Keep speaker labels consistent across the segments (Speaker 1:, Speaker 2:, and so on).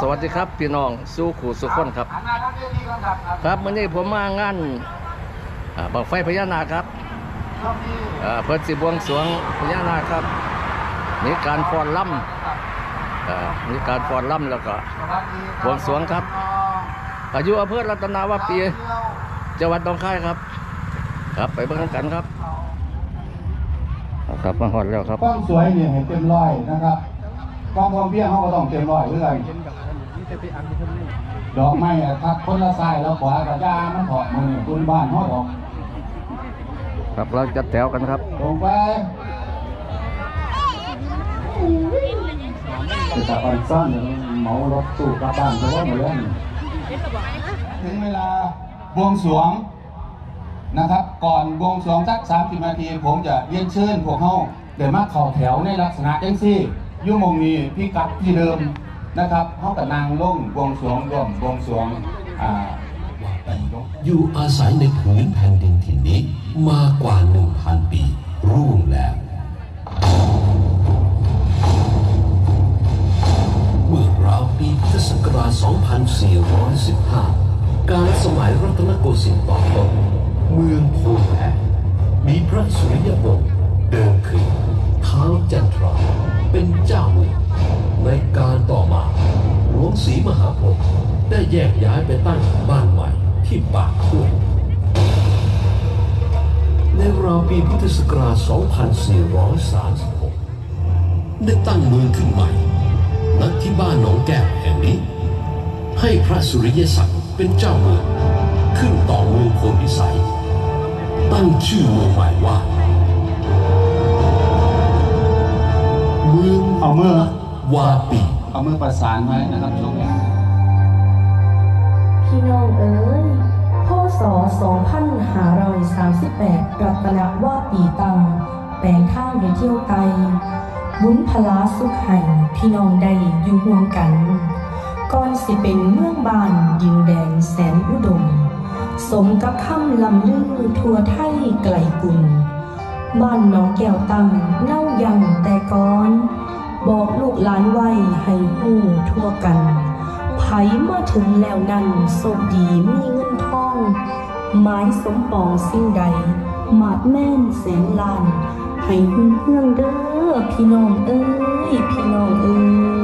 Speaker 1: สวัสดีครับพี่น้องสู้ขู่สุขคนครับ ครับวันนี้ผมมางานอ่าบังไฟพญานาคครับอ่าเพิ่นสิบวงสรวงพญานาคครับ มีการฟ้อนล่ำอ่ามีการฟ้อนล่ำแล้วก็บวงสรวงครับ อายุอำเภอรัตนาวาปีจังหวัดหนองคายครับ ครับไปเบิ่งกันครับเอาครับมาฮอดแล้วครับ
Speaker 2: กล้องสวยเนี่ยเห็นเต็มร้อยนะครับกล้องท่องเที่ยวเขาก็ต้องเต็มร้อยเพื่อน ดอกไม้อะทักคนละสายแล้วขวากระจามันถอดมือคุณบ้านเขาถอด
Speaker 1: ครับเราจะแถวกันครับ
Speaker 2: ลงไปจะตัดอันสั้นเดี๋ยวเหมารถตู้กลับบ้านเพราะว่าเหมือนถึงเวลาบวงสรวงนะครับ ก่อนบวงสรวงสัก30นาทีผมจะเรียนเชิญพวกเขาเดี๋ยวมาเข่าแถวในลักษณะจังซี่อยุ่งมงนี้พี่กัดที่เดิม นะครับเขากับนางล่งบวงสรวงร่วมบวงสรวงอ่า
Speaker 3: อยู่อาศัยในผืนแผ่นดินถิ่นนี้มากว่า 1,000 ปีร่วงแล้ว เมื่อราวปีพุทธศักราช 2415 การสมัยรัตนโกสินทร์ต่อต้นเมืองโพแพมีพระสุริยวงศ์เดิมคือท้าวจันทราเป็นเจ้า รีมหาโพธิ์ได้แยกย้ายไปตั้งบ้านใหม่ที่ปากห้วยในราวปีพุทธศักราช 2436 ได้ตั้งเมืองขึ้นใหม่ณที่บ้านหนองแก้วแห่งนี้ ให้พระสุริยศักดิ์เป็นเจ้าเมือง ขึ้นต่อเมืองโพธิสัย ตั้งชื่อเมืองใหม่ว่า เมือง
Speaker 2: เอามือ
Speaker 3: วาปี
Speaker 2: เอามือประสานไว้นะครับช่วงนี้
Speaker 4: พี่น้องเอ๋ยพศ2538รัตนว่าปีตัง แปลงข้างในเที่ยวไตบุญพลาสุขไห่พี่น้องได้อยู่ห่วมกัน ก่อนสิเป็นเมืองบานดินแดนแสนอุดม สมกับคำลำลือทั่วไทยไกลกุลบ้านน้องแก้วตังเน่ายังแต่ก่อน บอกลูกหลานไว้ให้หู้ทั่วกัน ไผมาถึงแล้วนั้นโชคดีมีเงินทองหมายสมปองสิ่งใด หมาดแม่นแสนล้านให้หุ่นเพื่อนเด้
Speaker 2: อพี่
Speaker 4: น้องเอ้
Speaker 2: ย
Speaker 5: พี่น้องเอ้ย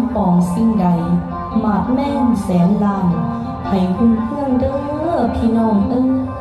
Speaker 5: มปองสิ่งใด หมาดแม่นแสนล้านให้คุณเพื่อนเด้อพี่น้องเอ้อ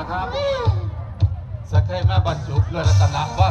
Speaker 5: ละครั
Speaker 6: บ
Speaker 5: สักให้
Speaker 6: แม่
Speaker 2: บรรจุเพื่อรัตนัก
Speaker 6: ว่า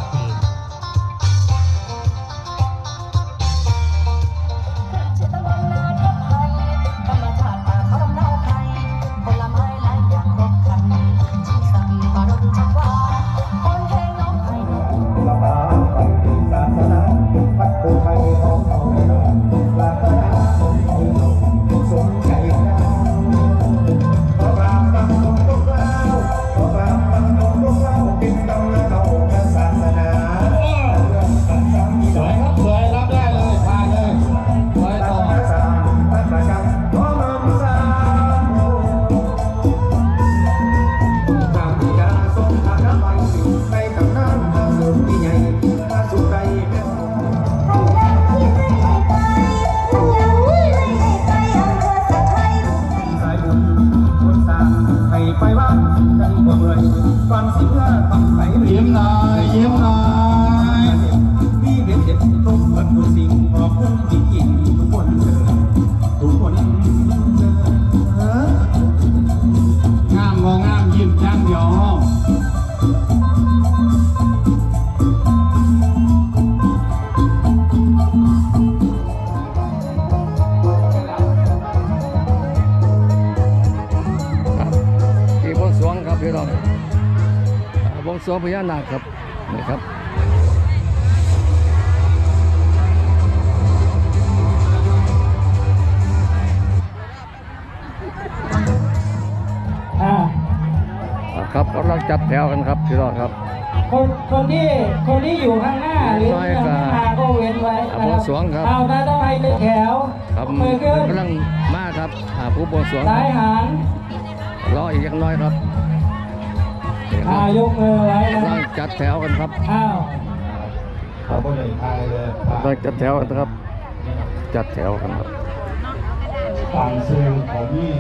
Speaker 2: พี่น้องวงสวงพญานา
Speaker 5: คครั
Speaker 2: บนะ
Speaker 6: ครับ
Speaker 2: ครับกำ
Speaker 1: ลังจัดแถวกันครับพี่น้องครับ
Speaker 7: คนคนที่คนที่อยู่ข้างหน้าหรือข้างหน้าก็เว้นไว้นะ
Speaker 1: ครับสวงครับ
Speaker 7: เอาหน้าต้องให้เป็นแถว
Speaker 1: ครับ
Speaker 7: มือน
Speaker 1: กำลังมาครับผู้บวงสวง
Speaker 7: สายหาง
Speaker 1: รออีกยังน้อยครับ
Speaker 7: อายกมือไว้นะ
Speaker 1: จัดแถวกันครับ
Speaker 7: อ้าว
Speaker 8: เขาก็เลงทายเลย
Speaker 1: จัดแถวกันครับ จัดแถวกันครับ
Speaker 8: ฝั่งเซลล์ของนี่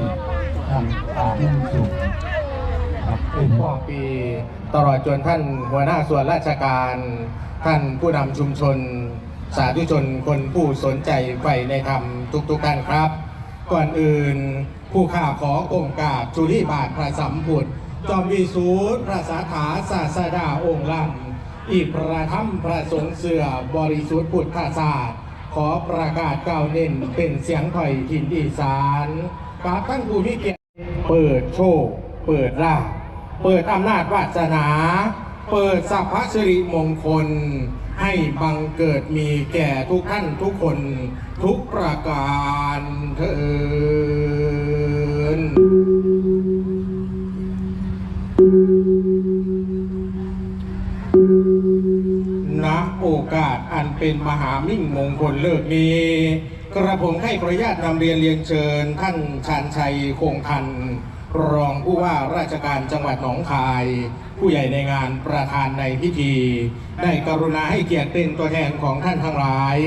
Speaker 8: ทำตามมุ่งสูงครับเป็นพ่อปีตลอดจนท่านหัวหน้าส่วนราชการ ท่านผู้นำชุมชน สาธุชนคนผู้สนใจใฝ่ในธรรมทุกๆทท่านครับ ก่อนอื่นผู้ข่าขององค์กาบจุลีบาทพระสัมพุทธ จอมวีสูตรพระสาขาศาสดาองค์ลำอีกประทับพระสงฆ์เสือบริสุทธิ์พุทธศาสตร์ ขอประกาศกล่าวเน้นเป็นเสียงถอยถิ่นอีสานกราบตั้งผู้มีเกียรติเปิดโชค เปิดราเปิดอำนาจวาสนา เปิดสัพพสิริมงคล ให้บังเกิดมีแก่ทุกท่านทุกคนทุกประการเถิน โอกาสอันเป็นมหามิ่งมงคลเลิกนี้ กระผมให้ขออนุญาตนำเรียนเรียนเชิญ ท่านชาญชัยคงคัน รองผู้ว่าราชการจังหวัดหนองคาย ผู้ใหญ่ในงานประธานในพิธี ได้กรุณาให้เกียรติเป็นตัวแทนของท่านทั้งหลาย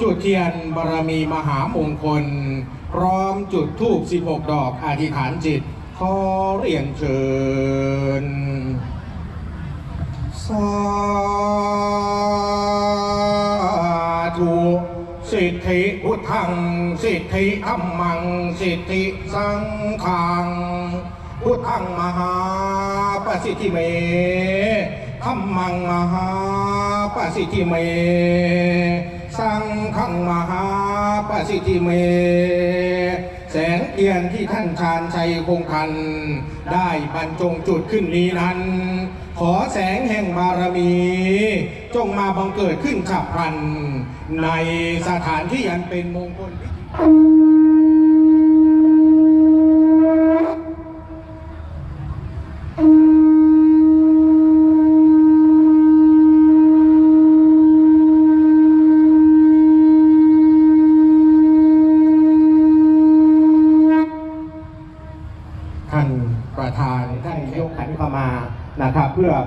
Speaker 8: จุดเทียนบารมีมหามงคล พร้อมจุดธูป 16 ดอกอธิษฐานจิตขอเรียนเชิญ สาธุสิทธิพุทธัง สิทธิธรรมัง สิทธิสังฆัง พุทธังมหาปสิทธิเมธรรมังมหาปสิทธิเม สังฆังมหาปสิทธิเม เทียนที่ท่านชาญชัยคงพันได้บรรจงจุดขึ้นนี้นั้น ขอแสงแห่งบารมี จงมาบังเกิดขึ้นฉับพลัน ในสถานที่อันเป็นมงคลพิธี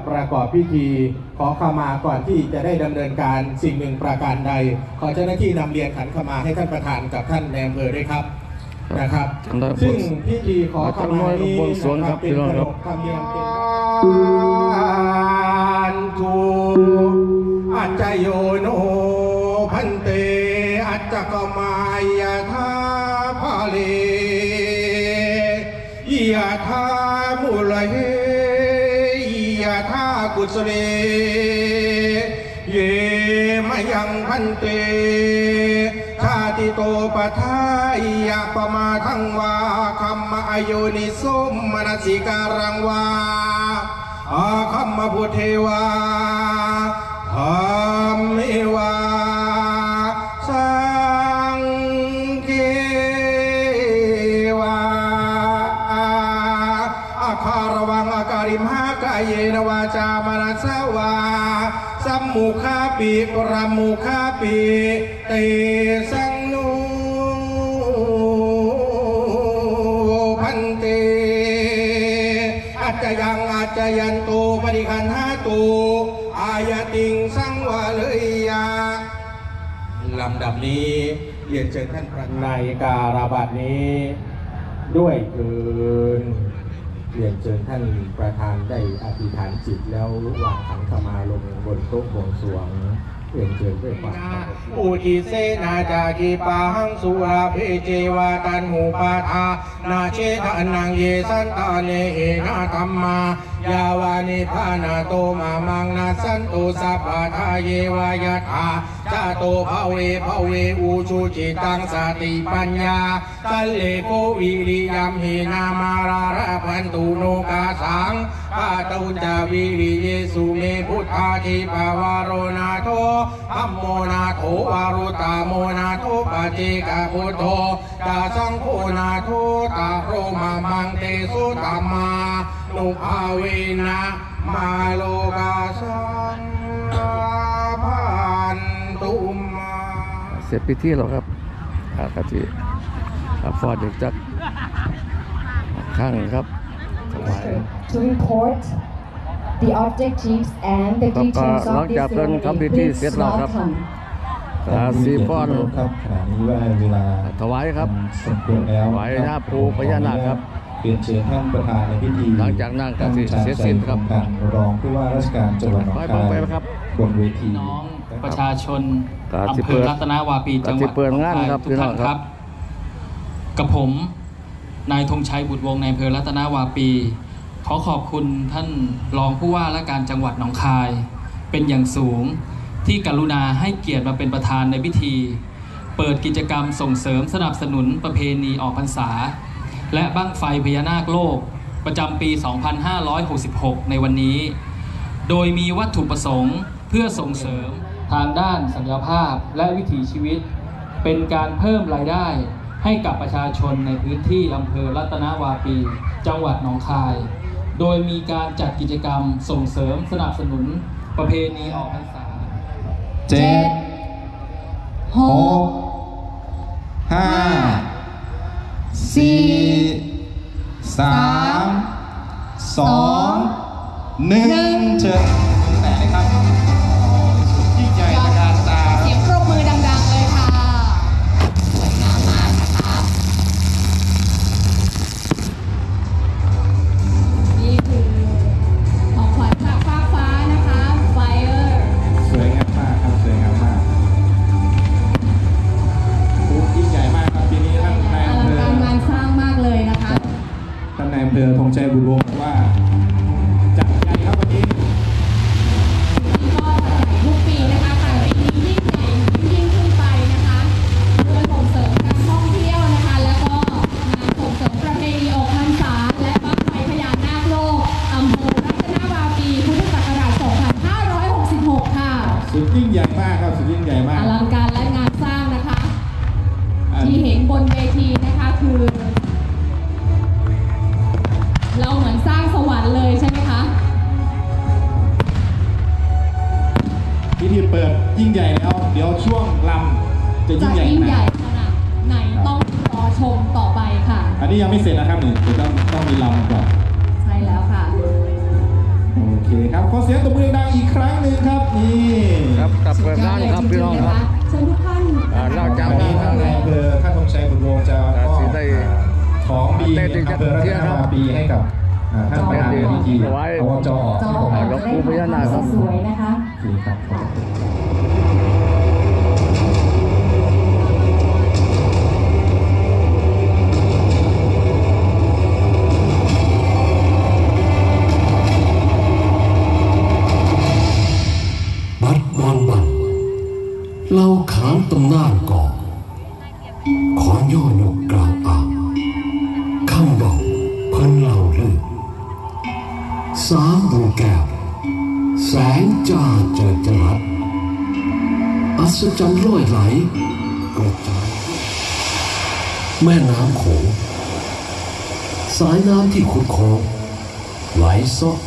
Speaker 8: ประกอบพิธี ขอเข้ามาก่อนที่จะได้ดำเนินการสิ่งหนึ่งประการใด ขอเจ้าหน้าที่นำเรียนขันเข้ามาให้ท่านประธานกับท่านในอำเภอด้วยครับนะครับ
Speaker 1: จำได้
Speaker 8: ซึ่งพิธีขอเข้ามานี้
Speaker 1: บวงสรวงครับ
Speaker 8: เป็น
Speaker 1: พี่น้อง
Speaker 8: ข
Speaker 1: คนรับ
Speaker 8: บธรรมเนียมเป็นทูอัจจโยโนพัน กุสเลเยมยังพันเตชาติโตปะทายะปะมาทังวาคัมมาอโยนิสุมมนสิการังวาอาคัมมาพุทเทวาธรรมเมวา เยนวาจามนัสสวาสัมมุขาปิปรมุขาปิเตสังนูพันเตอาจจะยังอาจจะยันโตปริคันหาตูอายติงสังวาเลยยาลำดับนี้เรียนเชิญท่านประธานในการาบัดนี้ด้วยเกิน เรียนเชิญท่านประธานได้อธิษฐานจิตแล้ววางขันขมาลงบนโต๊ะบวงสรวง เรียนเชิญด้วยความเคารพ อุทิเสนาจากีปาหังสุราเพเจวาตันหูปาทานาเชทานังเยสันตาเนเหนาธรรมายาวานิพานาโตมามังนาสันตุสัพพะทาเยวายะธาจาโตภเวภเวอุชูจิตังสติปัญญาสัลเลโกวิริยัมหินามาราระพันตุโนกาสัง ปาตุจาวิริเยสุเมพุทธาทิปาวารโรนาโทอัมโมนาโถวารุตาโมนาโทปะเจกะพุทโธตาสังโฆนาโทตาโรมามังเตสุตามานุภาเวนะมาโลกาสังพันตุมา
Speaker 1: เสร็จพิธีแล้วครับอากาจิฟอดเด็กจักข้างครับ
Speaker 4: To report
Speaker 9: The objectives and the
Speaker 1: ครับก็
Speaker 9: details
Speaker 1: หลัง
Speaker 9: of
Speaker 1: จาก
Speaker 9: this
Speaker 1: เพิ่นทำพิ
Speaker 9: ceremony
Speaker 1: ธี
Speaker 9: please
Speaker 1: เสร็จแล้วครับ
Speaker 9: welcome
Speaker 1: กาสีฟ้อน
Speaker 10: ครับขณะนี้ว่าเวลา
Speaker 1: ถวายครับ
Speaker 10: สมควรแล้ว
Speaker 1: ถวายหน้าปู่พญานาคครับ
Speaker 10: เปลี่ยนเชิญท่านประธานในพิธี
Speaker 1: หลังจากนั้นก็สิเสร็จสิ้นครับ
Speaker 10: ท่านรองผู้ว่าราชการจังหวัดหนอง
Speaker 1: ไป
Speaker 10: คาย
Speaker 1: ไปครับ
Speaker 10: บนเวที
Speaker 11: น้องประชาชน
Speaker 1: ครับ
Speaker 11: อำ
Speaker 1: สิ
Speaker 11: เภ
Speaker 1: เปิ
Speaker 11: อ
Speaker 1: ด
Speaker 11: รัตนาวาปีจังหวัด
Speaker 1: สิเปิดงานครับ
Speaker 11: ทุกท่าน
Speaker 1: พี่น้องค
Speaker 11: ค
Speaker 1: รั
Speaker 11: รับ บกับผม นายธงชัยบุตรวงศ์ในอำเภอรัตนาวาปี ขอขอบคุณท่านรองผู้ว่าและการจังหวัดหนองคาย เป็นอย่างสูงที่กรุณาให้เกียรติมาเป็นประธานในพิธี เปิดกิจกรรมส่งเสริมสนับสนุนประเพณีออกพรรษา และบั้งไฟพญานาคโลกประจำปี 2566 ในวันนี้ โดยมีวัตถุประสงค์เพื่อส่งเสริมทางด้านศักยภาพและวิถีชีวิต เป็นการเพิ่มรายได้ ให้กับประชาชนในพื้นที่อำเภอรัตนวาปี จังหวัดหนองคาย โดยมีการจัดกิจกรรมส่งเสริมสนับสนุนประเพณีออกพรรษา
Speaker 10: เจ็ดหกห้าสี่สามสองหนึ่งเชิญำเข
Speaker 9: อง
Speaker 10: ดี
Speaker 9: ได้
Speaker 1: ถึง
Speaker 10: อำเภอรัตนวาปีให้กับอ่าท่านประธานพิธีอวจอ
Speaker 9: จอ
Speaker 10: ที่ผม
Speaker 9: ออก
Speaker 1: หลวง
Speaker 9: ได้
Speaker 1: ปู่พญานาค
Speaker 9: สวยนะคะ
Speaker 3: สายน้ำที่ขุดคองไหลซอก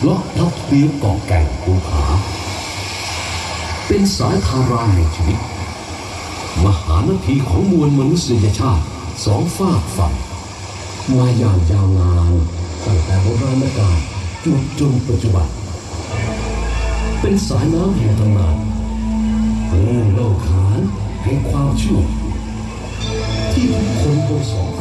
Speaker 3: เลาะทับเลี้ยงเกาะแก่งภูผา เป็นสายทาราแห่งชีวิต มหานาทีของมวลมนุษยชาติสองฝากฝั่งมาอย่างยาวนานตั้งแต่โบราณกาลจนจนปัจจุบัน เป็นสายน้ำแห่งตำนานเออโลกขานแห่งความชั่วที่ทุกคนบนสอง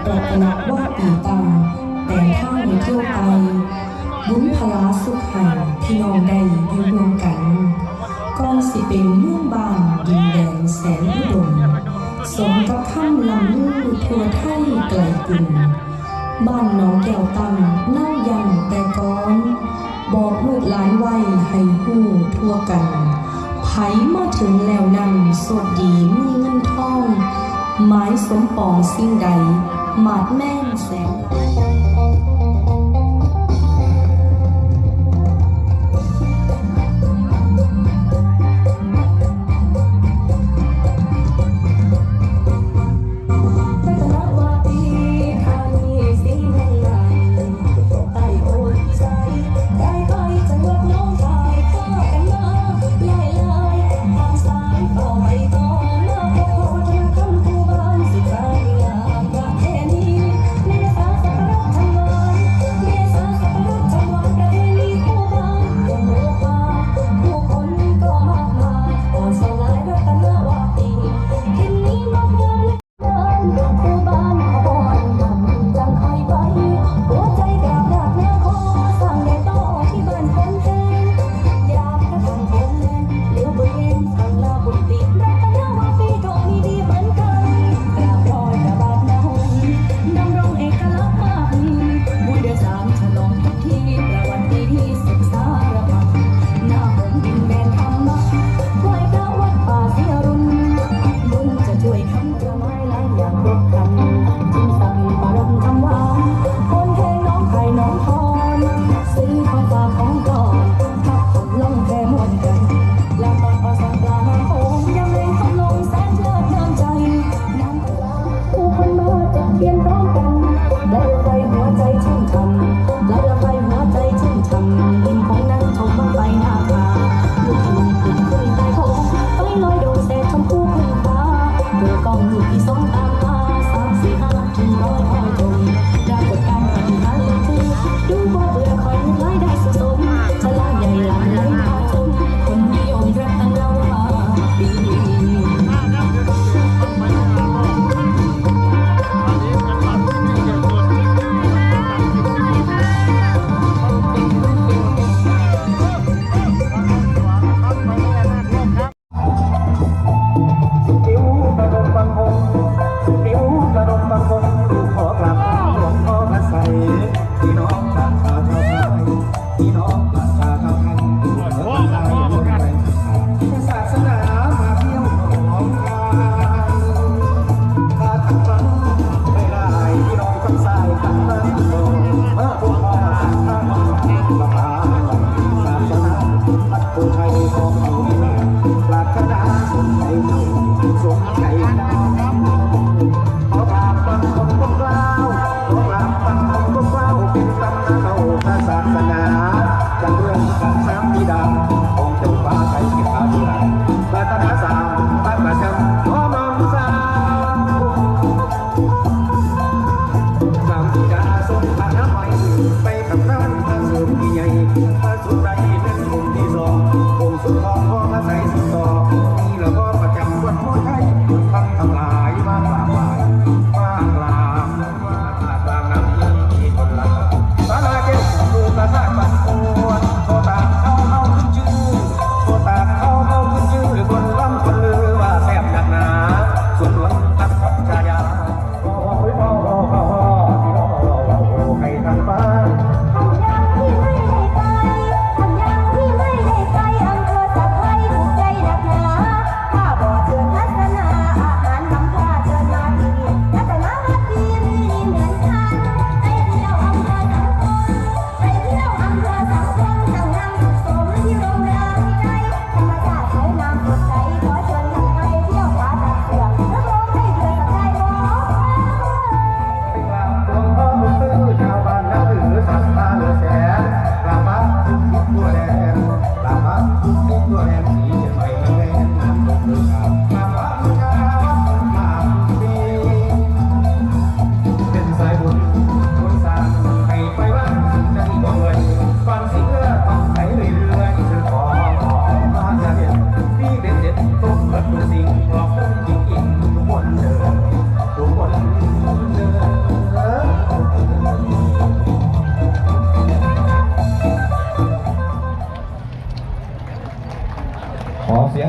Speaker 4: 2538รัตนว่าปีตังแต่งข้างในเที่ยวไกลบุญพลาสุขหันพี่น้องได้อยู่รวมกันก่อนสิเป็นเมืองบานดินแดนแสนอุดมสมกับข้ามลำลูทั่วไทยไกลกลุ่มบ้านหน้องแก้วตังเน่ายังแต่ก้อน บอกลูกหลานไว้ให้หู้ทั่วกันไผมาถึงแล้วนั้นสดดีมีเงินทองหมายสมปองสิ่งใด หมา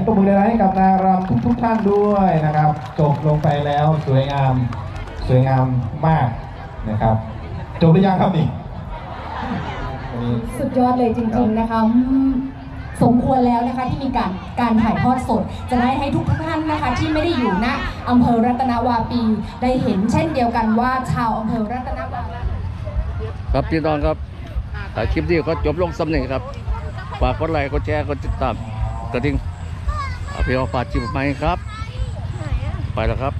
Speaker 10: ตบมือเลยนะให้กับนางรำทุกทุกๆท่านด้วยนะครับ จบลงไปแล้วสวยงาม สวยงามมากนะครับ จบหรือยังครับนี่วันนี้
Speaker 9: สุดยอดเลยจริง ๆนะคะอืมสมควรแล้วนะคะที่มีการการถ่ายทอดสด จะได้ให้ทุกท่านนะคะ ที่ไม่ได้อยู่ณอำเภอรัตนวาปีได้เห็นเช่นเดียวกันว่าชาวอำเภอรัตนวาปี
Speaker 1: ครับพี่น้องครับอ่าคลิปนี้ก็จบลงสำเนีครับฝากกดไลค์กดแชร์กดติดตามกระดิ่งอ่า พี่น้องฝากจิบไหมครับ ไปแล้วครับ